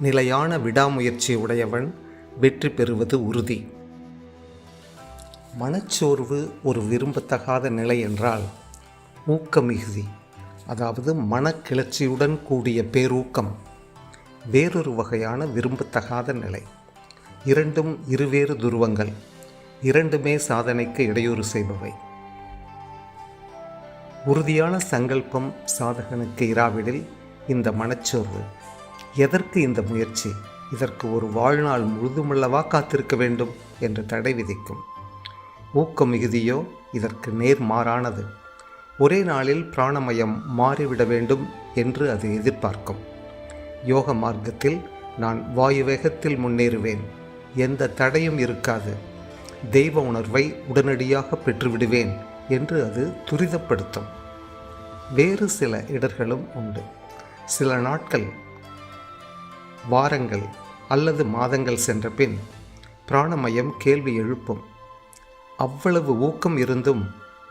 நிலையான விடாமுயற்சி உடையவன் வெற்றி பெறுவது உறுதி. மனச்சோர்வு ஒரு விரும்பத்தகாத நிலை என்றால் ஊக்கமிகுதி அதாவது மனக்கிளர்ச்சியுடன் கூடிய பேரூக்கம் வேறொரு வகையான விரும்பத்தகாத நிலை. இரண்டும் இருவேறு துருவங்கள் இரண்டுமே சாதனைக்கு இடையூறு செய்பவை. உறுதியான சங்கல்பம் சாதகனுக்கு இராவிடில் இந்த மனச்சோர்வு. எதற்கு இந்த முயற்சி? இதற்கு ஒரு வாழ்நாள் முழுதுமல்லவா காத்திருக்க வேண்டும் என்று தடை விதிக்கும். ஊக்க மிகுதியோ? இதற்கு நேர்மாறானது ஒரே நாளில் பிராணமயம் மாறிவிட வேண்டும் என்று அது எதிர்பார்க்கும். யோக மார்க்கத்தில் நான் வாயு வேகத்தில் முன்னேறுவேன். எந்த தடையும் இருக்காது. தெய்வ உணர்வை உடனடியாக பெற்றுவிடுவேன் என்று அது துரிதப்படுத்தும். வேறு சில இடர்களும் உண்டு. சில நாட்கள் வாரங்கள் அல்லது மாதங்கள் சென்ற பின் பிராணமயம் கேள்வி எழுப்பும். அவ்வளவு ஊக்கம் இருந்தும்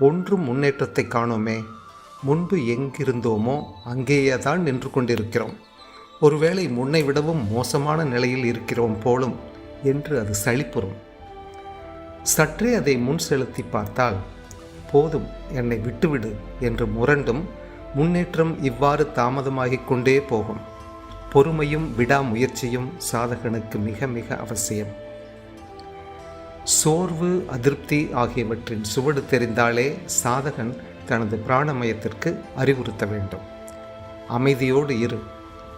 ஒன்றும் முன்னேற்றத்தை காணோமே. முன்பு எங்கிருந்தோமோ அங்கேயே தான் நின்று கொண்டிருக்கிறோம். ஒருவேளை முன்னை விடவும் மோசமான நிலையில் இருக்கிறோம் போலும் என்று அது சளிப்புறும் சற்றே அதை முன் செலுத்தி பார்த்தால் போதும் என்னை விட்டுவிடு என்று முரண்டும் முன்னேற்றம் இவ்வாறு தாமதமாகிக் கொண்டே போகும். பொறுமையும் விடாமுயற்சியும் சாதகனுக்கு மிக மிக அவசியம். சோர்வு அதிருப்தி ஆகியவற்றின் சுவடு தெரிந்தாலே சாதகன் தனது பிராணமயத்திற்கு அறிவுறுத்த வேண்டும். அமைதியோடு இரு.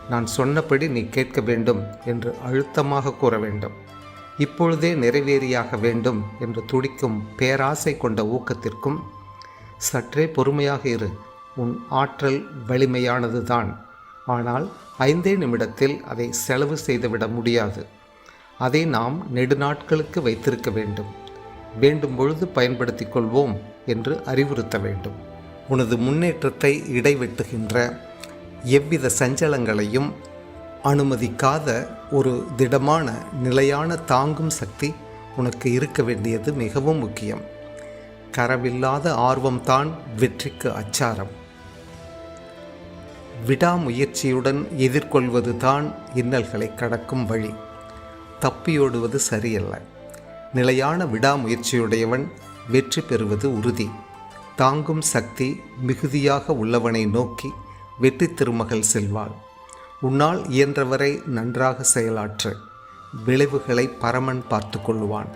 நான் சொன்னபடி நீ கேட்க வேண்டும் என்று அழுத்தமாக கூற வேண்டும். இப்பொழுதே நிறைவேறியாக வேண்டும் என்று துடிக்கும் பேராசை கொண்ட ஊக்கத்திற்கும் சற்றே பொறுமையாக இரு. உன் ஆற்றல் வலிமையானது தான் ஆனால் ஐந்தே நிமிடத்தில் அதை செலவு செய்துவிட முடியாது. அதை நாம் நெடுநாட்களுக்கு வைத்திருக்க வேண்டும். வேண்டும் பொழுது பயன்படுத்திக் கொள்வோம் என்று அறிவுறுத்த வேண்டும். உனது முன்னேற்றத்தை இடைவெட்டுகின்ற எவ்வித சஞ்சலங்களையும் அனுமதிக்காத ஒரு திடமான நிலையான தாங்கும் சக்தி உனக்கு இருக்க வேண்டியது மிகவும் முக்கியம். கரவில்லாத ஆர்வம்தான் வெற்றிக்கு அச்சாரம். விடாமுயற்சியுடன் எதிர்கொள்வது தான் இன்னல்களை கடக்கும் வழி. தப்பியோடுவது சரியல்ல. நிலையான விடாமுயற்சியுடையவன் வெற்றி பெறுவது உறுதி. தாங்கும் சக்தி மிகுதியாக உள்ளவனை நோக்கி வெற்றி திருமகள் செல்வாள். உன்னால் இயன்றவரை நன்றாக செயலாற்று. விளைவுகளை பரமன் பார்த்து கொள்ளுவான்